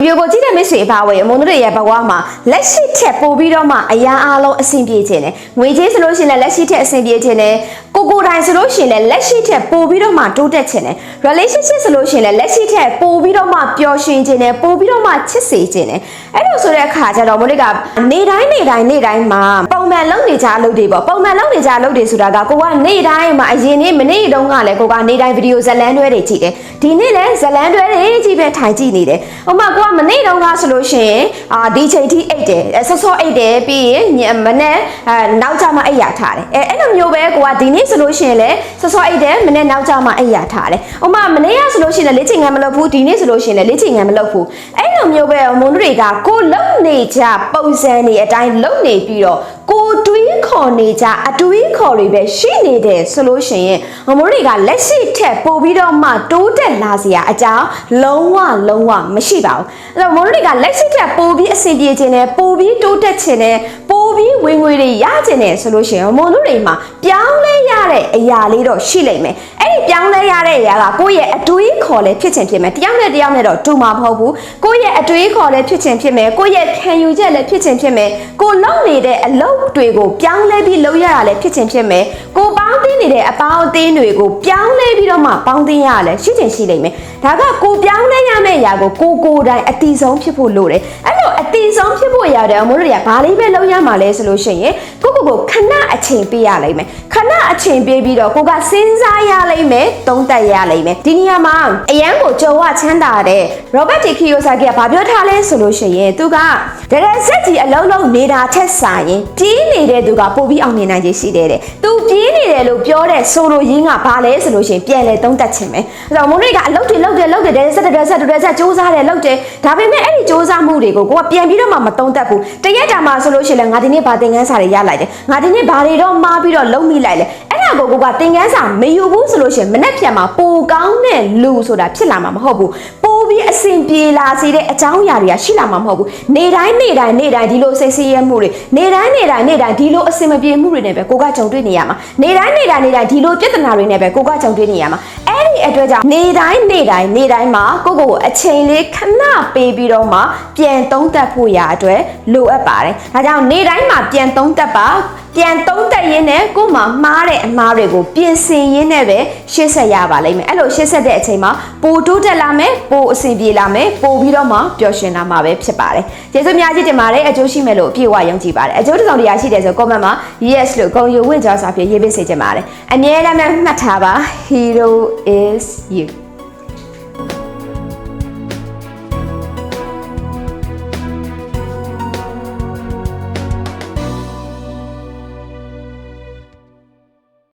ဗီဒီယိုကိုကြည့်တဲ့ မိတ်ဆွေအပါအဝင်အမုန်းတို့ရဲ့ဘဝမှာလက်ရှိထက်ပိုပြီးတော့မှအရာအလုံးအဆင်ပြေခြင်းနဲ့ငွေကြေးဆိုလို့ရှိရင်လည်းလက်ရှိထက်အဆင်ပြေခြင်းနဲ့ကိုကိုယ်တိုင်ဆိုလို့ရှိရင်လည်းလက်ရှိထက်ပိုပြီးတော့မှတိုးတက်ခြင်းနဲ့ relationship ဆိုလို့ရှိရင်လည်းလက်ရှိထက်ပိုပြီးတော့မှပျော်ရွှင်ခြင်းနဲ့ပိုပြီးတော့မှချစ်စေခြင်းနဲ့အဲ့လိုဆိုတဲ့အခါကျတော့မတို့ကနေတိုင်းနေတိုင်းနေတိုင်းမှာပုံမှန်လုပ်နေကြအလုပ်တွေပေါ့ပုံမှန်လုပ်နေကြအလုပ်တွေဆိုတာကကိုကနေတိုင်းမှာအရင်နေ့မနေ့တုန်းကလည်းကိုကနေတိုင်းဗီဒီယိုဇတ်လန်းတွဲတွေကြည့်တယ်ဒီနေ့လည်းဇတ်လန်းတွဲတွေကြည့်ပဲထိုင်ကြည့်နေတယ်ဥပမာကိုကမနေ့တုန်းကဆိုလို့ရှိရင်အာဒီချိန်ထိအိတ်တယ်အဲဆော့ဆော့အိတ်တယ်ပြီးရင်ညမနေ့အဲနောက်ကျမှအိတ်ရထားတယ်အဲအဲ့လိုမျိုးပဲကိုကဒီနေ့ဆိုလို့ရှိရင်လည်းဆော့ဆော့အိတ်တယ်မနေ့နောက်ကျမှအိတ်ရထားတယ်ဥပမာမနေ့ကဆိုလို့ရှိရင်လည်းလေ့ကျင့်ခန်းမလုပ်ဘူးဒီနေ့ဆိုလို့ရှိရင်လည်းလေ့ကျင့်ခန်းမလုပ်ဘူးအဲ့လိုမျိုးပဲမုန်းတွေကကိုလုံနေကြပုံစံတွေအတိုင်းလုံနေပြီးတော့ကိုတွေး ခေါ်နေကြအတွေးခေါ်တွေပဲရှိနေတယ်ဆိုလို့ရှိရင်မမိုးတွေကလက်ရှိထက်ပိုပြီးတော့မှတိုးတက်လာစရာအကြောင်းလုံးဝလုံးဝမရှိပါဘူးအဲ့တော့မမိုးတွေကလက်ရှိထက်ပိုပြီးအဆင်ပြေခြင်းနဲ့ပိုပြီးတိုးတက်ခြင်းနဲ့ပိုပြီးဝင်ငွေတွေရခြင်းနဲ့ဆိုလို့ရှိရင်မမိုးတို့တွေမှာပြောင်းလဲရ တဲ့အရာလေးတော့ရှိလိမ့်မယ်အဲ့ဒီပြောင်းလဲရတဲ့အရာကကိုယ့်ရဲ့အတွေးခေါ်လဲဖြစ်ခြင်းဖြစ်မယ်တယောက်နဲ့တယောက်နဲ့တော့တူမှာမဟုတ်ဘူးကိုယ့်ရဲ့အတွေးခေါ်လဲဖြစ်ခြင်းဖြစ်မယ်ကိုယ့်ရဲ့ခံယူချက်လဲဖြစ်ခြင်းဖြစ်မယ်ကိုလုပ်နေတဲ့အလုပ်တွေကိုပြောင်းလဲပြီးလုပ်ရတာလဲဖြစ်ခြင်းဖြစ်မယ်ကိုပေါင်းသိနေတဲ့အပေါင်းအသင်းတွေကိုပြောင်းလဲပြီးတော့မှပေါင်းသိရတာလဲရှိခြင်းရှိလိမ့်မယ်ဒါကကိုပြောင်းလဲရမယ့်အရာကိုကိုကိုယ်တိုင်အတီဆုံးဖြစ်ဖို့လိုတယ်အဲ့ လိုအတီဆုံးဖြစ်ဖို့ရတယ်အမို့တို့တွေကဘာလေးပဲလုပ်ရမှာလဲဆိုလို့ရှိရင်ကိုကိုကိုခဏအချိန်ပေးရလိမ့်မယ်ခဏအချိန်ပေးပြီးတော့ကိုကစဉ်းစားရလိမ့်မယ်သုံးသပ်ရလိမ့်မယ်ဒီနေရာမှာအရန်ကိုကြော်ဝချမ်းသာတဲ့ Robert T. Kiyosaki ကဘာပြောထားလဲဆိုလို့ရှိရင်သူကတကယ်စက်ကြီးအလုံးလုံးနေတာထက်စာရင်ပြေးနေတဲ့သူကပိုပြီးအောင်မြင်နိုင်ခြင်းရှိတယ်တဲ့သူပြေးနေတယ်လို့ပြောတဲ့ဆိုလိုရင်းကဘာလဲဆိုလို့ရှိရင်ပြန်လဲသုံးသပ်ခြင်းပဲအဲ့တော့မုန်းတွေကအလုပ်တွေလုပ်တယ်လုပ်တယ်ဆက်တယ်ဆက်တယ်ဆက်စူးစမ်းတယ်လုပ်တယ်ဒါပေမဲ့အဲ့ဒီစူးစမ်းမှုတွေကိုကိုကပြန်ပြီးတော့မှမသုံးသပ်ဘူးတရက်တာမှဆိုလို့ရှိရင်လည်းငါဒီနေ့ဘာသင်ခန်းစာတွေရလိုက်တယ်ငါဒီနေ့ဘာတွေတော့မှားပြီးတော့လုံးမိလိုက်လဲအဲ့ဒါကိုကိုကသင်ခန်းစာမယူဘူးဆိုလို့ရှိရင်မနဲ့ပြန်မှာပိုကောင်းတဲ့လူဆိုတာဖြစ်လာမှာမဟုတ်ဘူး ပိုပြီးအဆင်ပြေလာစေတဲ့အကြောင်းအရာတွေကရှိလာမှာမဟုတ်ဘူးနေတိုင်းနေတိုင်းနေတိုင်းဒီလိုစိတ်ဆင်းရဲမှုတွေနေတိုင်းနေတိုင်းနေတိုင်းဒီလိုအဆင်မပြေမှုတွေနဲ့ပဲကိုကကြုံတွေ့နေရမှာနေတိုင်းနေတိုင်းနေတိုင်းဒီလိုပြဿနာတွေနဲ့ပဲကိုကကြုံတွေ့နေရမှာအဲ့ဒီအတွက်ကြောင့်နေတိုင်းနေတိုင်းနေတိုင်းမှာကိုကိုကိုအချိန်လေးခဏပေးပြီးတော့မှပြန်သုံးသပ်ဖို့ရာအတွက်လိုအပ်ပါတယ်ဒါကြောင့်နေတိုင်းမှာပြန်သုံးသပ်ပါ ပြန်သုံးသက်ရင်းနဲ့ကို့မှာမှားတဲ့အမှားတွေကိုပြင်ဆင်ရင်းနဲ့ပဲရှေ့ဆက်ရပါလိမ့်မယ်အဲ့လိုရှေ့ဆက်တဲ့အချိန်မှာပိုတိုးတက်လာမယ်ပိုအဆင်ပြေလာမယ်ပိုပြီးတော့မှပျော်ရွှင်လာမှာပဲဖြစ်ပါတယ်ကျေးဇူးများကြီးတင်ပါတယ်အကျိုးရှိမယ်လို့အပြည့်အဝယုံကြည်ပါတယ်အကျိုးတစ်စုံတစ်ရာရှိတယ်ဆို comment မှာ yes လို့ဂုဏ်ယူဝင်ကြောင်းစာဖြင့်ရေးပေးစေချင်ပါတယ်အမြဲတမ်းမှတ်ထားပါ hero is you